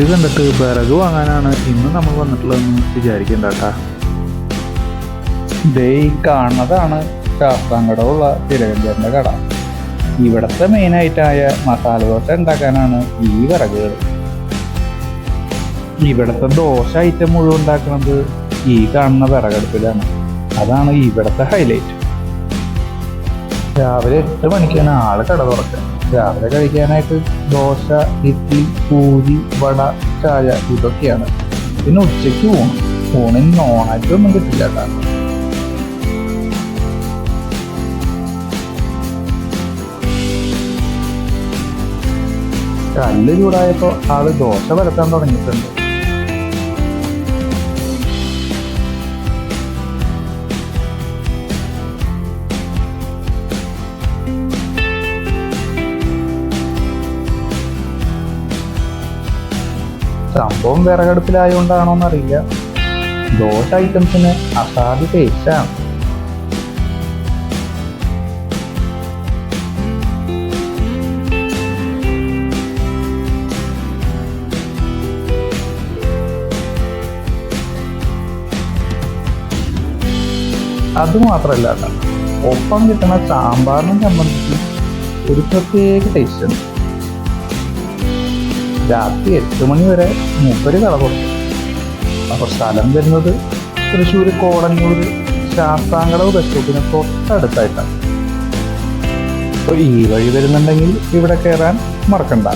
ഇത് കണ്ടിട്ട് വിറക് വാങ്ങാനാണ് ഇന്ന് നമ്മൾ വന്നിട്ടുള്ളതെന്ന് വിചാരിക്കണ്ട കേട്ടാ ദേ ഈ കാണുന്നതാണ് ശാസ്താങ്കടമുള്ള തിരകഞ്ചേരന്റെ കട. ഇവിടുത്തെ മെയിനായിട്ടായ മസാല ദോശ ഉണ്ടാക്കാനാണ് ഈ വിറകുകൾ. ഇവിടുത്തെ ദോശ ഐറ്റം മുഴുവൻ ഉണ്ടാക്കുന്നത് ഈ കാണുന്ന വിറകടുപ്പിലാണ്. അതാണ് ഇവിടുത്തെ ഹൈലൈറ്റ് രാവിലെ എട്ട് മണിക്കാണ് ആൾ കട തുറക്കുക. രാവിലെ കഴിക്കാനായിട്ട് ദോശ ഇഡ്ഡലി പൂരി വട ചായ ഇതൊക്കെയാണ്. പിന്നെ ഉച്ചയ്ക്ക് ഊണ്. ഊണിന് നോണായിട്ടൊന്നും കിട്ടില്ല കാരണം കല്ല് ചൂടായപ്പോ ആൾ ദോശ പരത്താൻ തുടങ്ങിയിട്ടുണ്ട്. സംഭവം വിറകടുപ്പിലായോണ്ടാണോ എന്നറിയില്ല ദോശ ഐറ്റംസിന് അസാധ്യ ടേസ്റ്റാണ് അത് മാത്രമല്ല കേട്ടോ. ഒപ്പം കിട്ടുന്ന സാമ്പാറിനെ സംബന്ധിച്ച് ഒരു പ്രത്യേക ടേസ്റ്റ് ഉണ്ട്. രാത്രി എട്ട് മണി വരെ മൂപ്പര് കട തുറക്കും അപ്പോൾ സ്ഥലം വരുന്നത് തൃശ്ശൂർ കോടന്നൂർ ശാസ്താംകള ബസ് സ്റ്റോപ്പിന് തൊട്ടടുത്തായിട്ടാണ്. അപ്പോൾ ഈ വഴി വരുന്നുണ്ടെങ്കിൽ ഇവിടെ കയറാൻ മറക്കണ്ട.